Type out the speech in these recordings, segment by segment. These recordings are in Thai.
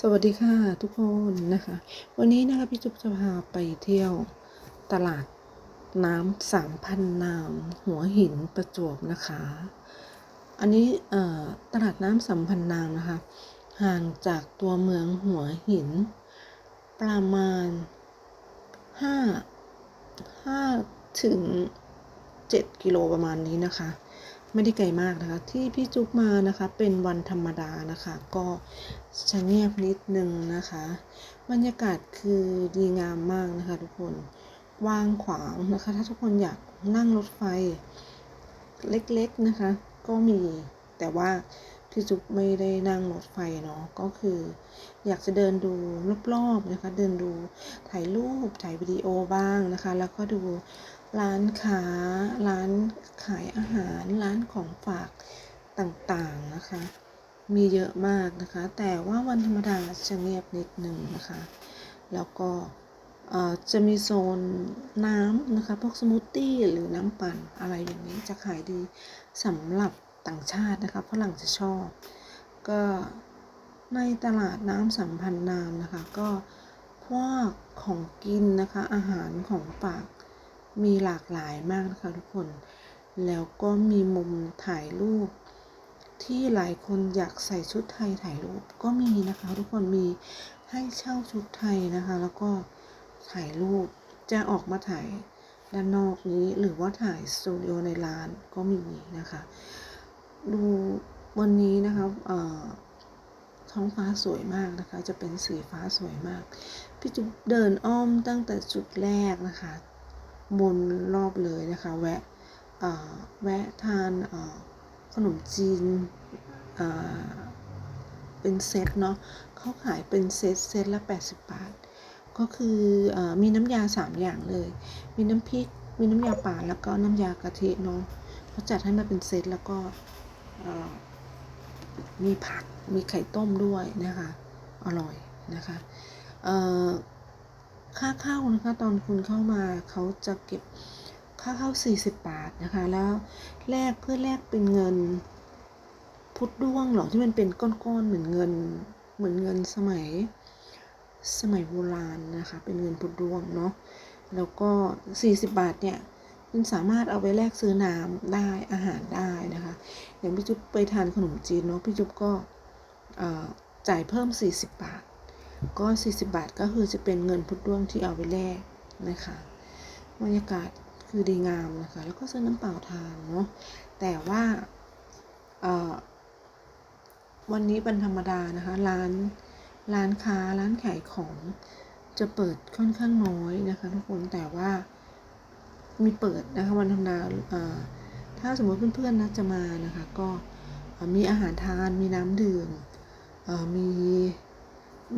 สวัสดีค่ะทุกคนนะคะ วันนี้นะคะพี่จุ๊บจะพาไปเที่ยวตลาดน้ำสามพันนามหัวหินประจวบนะคะ อันนี้ตลาดน้ำสามพันนามนะคะ ห่างจากตัวเมืองหัวหิน ประมาณห้าห้าถึงเจ็ดกิโลประมาณนี้นะคะ ไม่ได้ไกลมากนะคะ ที่พี่จุ๊บมานะคะเป็นวันธรรมดานะคะ ก็จะเงียบนิดนึงนะคะ บรรยากาศคือดีงามมากนะคะทุกคนว่างขวางนะคะ ถ้าทุกคนอยากนั่งรถไฟ เล็กๆนะคะ ก็มีแต่ว่าพี่จุ๊บไม่ได้นั่งรถไฟเนาะก็คือ อยากจะเดินดูรอบๆนะคะ เดินดูถ่ายรูปถ่ายวิดีโอบ้างนะคะ แล้วก็ดู ร้านค้า ร้านขายอาหาร ร้านของฝากต่างๆนะคะ มีเยอะมากนะคะ แต่ว่าวันธรรมดาจะเงียบนิดหนึ่งนะคะ แล้วก็จะมีโซนน้ำนะคะ พวกสมูทตี้หรือน้ำปั่นอะไรอย่างนี้จะขายดีสำหรับต่างชาตินะคะฝรั่งจะชอบ ก็ในตลาดน้ำสัมพันธ์นามนะคะ ก็พวกของกินนะคะอาหารของฝาก มีหลากหลายมากนะคะทุกคน แล้วก็มีมุมถ่ายรูป ที่หลายคนอยากใส่ชุดไทยถ่ายรูปก็มีนะคะ ทุกคนมีให้เช่าชุดไทยนะคะ แล้วก็ถ่ายรูปจะออกมาถ่ายด้านนอกนี้หรือว่าถ่ายสตูดิโอในร้านก็มีนะคะ ดูวันนี้นะคะเอ่อท้องฟ้าสวยมากนะคะ จะเป็นสีฟ้าสวยมาก พี่จุ๊บเดินอ้อมตั้งแต่จุดแรกนะคะ บนรอบเลยนะคะ แวะแวะทานขนมจีนเป็นเซตเนาะเขาขายเป็นเซตเซตละ 80 บาท ก็คืออมีน้ำยา 3 อย่างเลย มีน้ำพริก มีน้ำยาป่าแล้วก็น้ำยากะทิเนาะเขาจัดให้มาเป็นเซตแล้วก็มีผัก มีไข่ต้มด้วยนะคะ อร่อยนะคะ ค่าเข้านะคะ ตอนคุณเข้ามาเขาจะเก็บค่าเข้า 40 บาทนะคะ แล้วแลกเพื่อแลกเป็นเงิน พุทธด้วงหรอที่มันเป็นก้อนๆเหมือนเงิน เหมือนเงินสมัยสมัยโบราณนะคะ เป็นเงินพุทธด้วงเนาะแล้วก็ 40 บาทเนี่ยคุณสามารถเอาไปแลกซื้อน้ำได้อาหารได้นะคะ อย่างพี่จุ๊บไปทานขนมจีนเนาะพี่จุ๊บก็จ่ายเพิ่ม 40 บาท ก็40 บาทก็คือจะเป็นเงินพุทธด้วงที่เอาไปแลกนะคะบรรยากาศคือดีงามนะคะ แล้วก็ซื้อน้ำเปล่าทานเนาะแต่ว่าวันนี้เป็นธรรมดานะคะ ร้านร้านค้าร้านขายของจะเปิดค่อนข้างน้อยนะคะ ทุกคนแต่ว่ามีเปิดนะคะวันธรรมดาถ้าสมมติเพื่อนๆนะจะมานะคะ ก็มีอาหารทานมีน้ำดื่มมี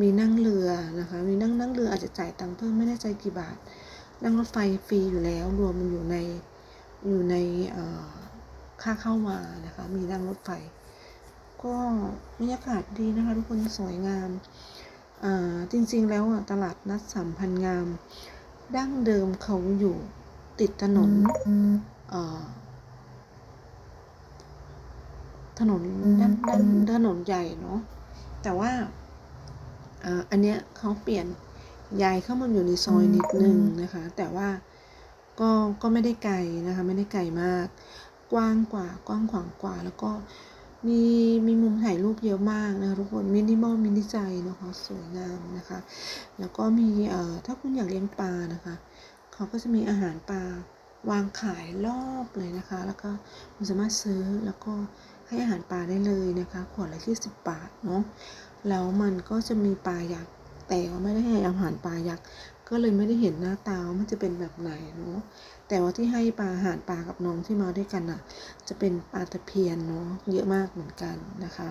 มีนั่งเรือนะคะ มีนั่งนั่งเรืออาจจะจ่ายตังค์เพิ่มไม่แน่ใจกี่บาท นั่งรถไฟฟรีอยู่แล้ว รวมมันอยู่ในอยู่ในเอ่อค่าเข้ามานะคะ มีนั่งรถไฟ ก็บรรยากาศดีนะคะ ทุกคนสวยงามอ่าจริงๆแล้วอะตลาดนัดสามพันงาม ดั้งเดิมเขาอยู่ติดถนนเอ่อถนนด้านด้านถนนใหญ่เนาะแต่ว่าอ่า อันเนี้ยเขาเปลี่ยนย้ายเข้ามาอยู่ในซอยนิดนึงนะคะ แต่ว่าก็ก็ไม่ได้ไกลนะคะ ไม่ได้ไกลมาก กว้างกว่ากว้างขวางกว่า แล้วก็มีมีมุมถ่ายรูปเยอะมากนะคะทุกคนมินิมอลมินิใจนะคะสวยงามนะคะ แล้วก็มีเอ่อถ้าคุณอยากเลี้ยงปลานะคะเขาก็จะมีอาหารปลาวางขายรอบเลยนะคะ แล้วก็คุณสามารถซื้อแล้วก็ให้อาหารปลาได้เลยนะคะ ขวดละ20บาทเนาะ แล้วมันก็จะมีปลายักษ์แต่ว่าไม่ได้ให้อาหารปลายักษ์ก็เลยไม่ได้เห็นหน้าตาว่ามันจะเป็นแบบไหนเนาะแต่ว่าที่ให้ปลาอาหารปลากับน้องที่มาด้วยกันอะ จะเป็นปลาตะเพียนเนาะเยอะมากเหมือนกันนะคะ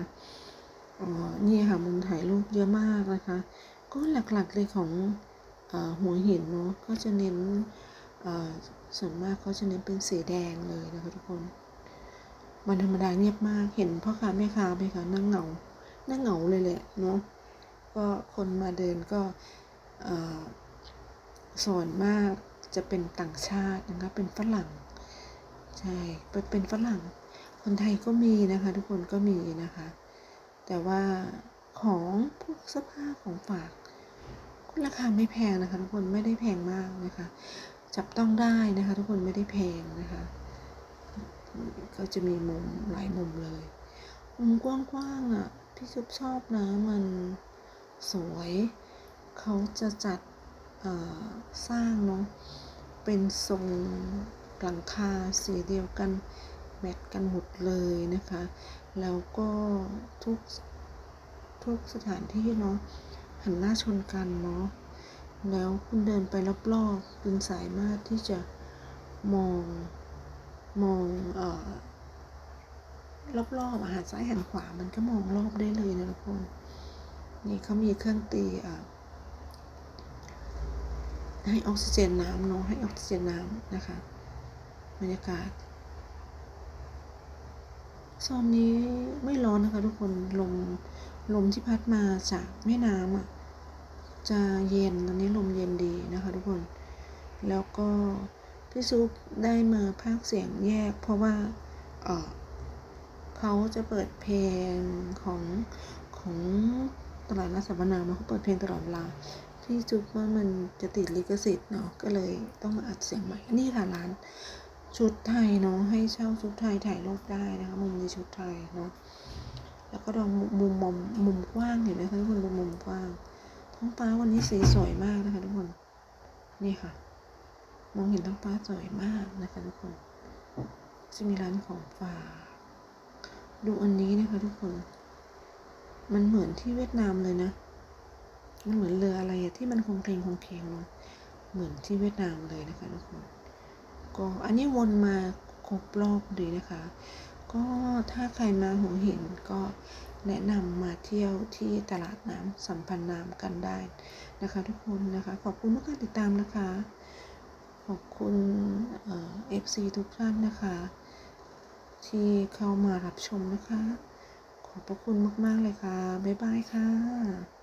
อ๋อนี่ค่ะมุมถ่ายรูปเยอะมากนะคะ ก็หลักๆเลยของอหัวหินเนาะก็จะเน้นส่วนมากเขาจะเน้นเป็นสีแดงเลยนะคะทุกคนวันธรรมดาเงียบมากเห็นพ่อค้าแม่ค้าไหมคะนั่งเหงา นั่งเหงาเลยแหละเนาะก็คนมาเดินก็ส่วนมากจะเป็นต่างชาตินะคะเป็นฝรั่งใช่เป็นเป็นฝรั่ง คนไทยก็มีนะคะ ทุกคนก็มีนะคะ แต่ว่าของพวกเสื้อผ้าของฝากราคาไม่แพงนะคะทุกคนไม่ได้แพงมากนะคะ จับต้องได้นะคะ ทุกคนไม่ได้แพงนะคะ ก็จะมีมุมหลายมุมเลยมุมกว้างๆอะ พี่ซุปชอบนะมันสวย เขาจะจัดสร้างเนาะเป็นทรงหลังคาสีเดียวกันแมทกันหมดเลยนะคะ แล้วก็ทุกทุกสถานที่เนาะหันหน้าชนกันเนาะแล้วคุณเดินไปรอบๆคุณสามารถที่จะมองมองเอ่อ รอบๆอาหารซ้ายหันขวามันก็มองรอบได้เลยนะทุกคน นี่เขามีเครื่องตีอะให้ออกซิเจนน้ำเนาะให้ออกซิเจนน้ำนะคะบรรยากาศโซนนี้ไม่ร้อนนะคะ ทุกคนลมลมที่พัดมาจากแม่น้ำอะจะเย็นตอนนี้ลมเย็นดีนะคะ ทุกคน แล้วก็พี่ซุปได้มาพากเสียงแยก เพราะว่าเออ เขาจะเปิดเพลงของของตลาดนัดสัมมนาเนาเขาเปิดเพลงตลอดเวลาพี่จุกว่ามันจะติดลิขสิทธิ์เนาะก็เลยต้องมาอัดเสียงใหม่นี่ค่ะร้านชุดไทยเนาะให้เช่าชุดไทยถ่ายรูปได้นะคะมุมนี้ชุดไทยเนาะแล้วก็ดองมุมมุมมุมกว้างเห็นไหมคะทุกคนดูมุมกว้างท้องฟ้าวันนี้สีสวยมากนะคะทุกคนนี่ค่ะ มองเห็นท้องฟ้าสวยมากนะคะทุกคนจะมีร้านของฝาก ดูอันนี้นะคะทุกคน มันเหมือนที่เวียดนามเลยนะ มันเหมือนเรืออะไรที่มันคงเพลงคงเพลงเนาะเหมือนที่เวียดนามเลยนะคะทุกคน ก็อันนี้วนมาครบรอบดีนะคะ ก็ถ้าใครมาหัวหินก็แนะนำมาเที่ยวที่ตลาดน้ำสัมพันธ์น้ำกันได้นะคะ ทุกคนนะคะ ขอบคุณทุกการติดตามนะคะ ขอบคุณเอฟซีทุกท่านนะคะ ที่เข้ามารับชมนะคะ ขอบพระคุณมาก ๆ เลยค่ะ บ๊ายบายค่ะ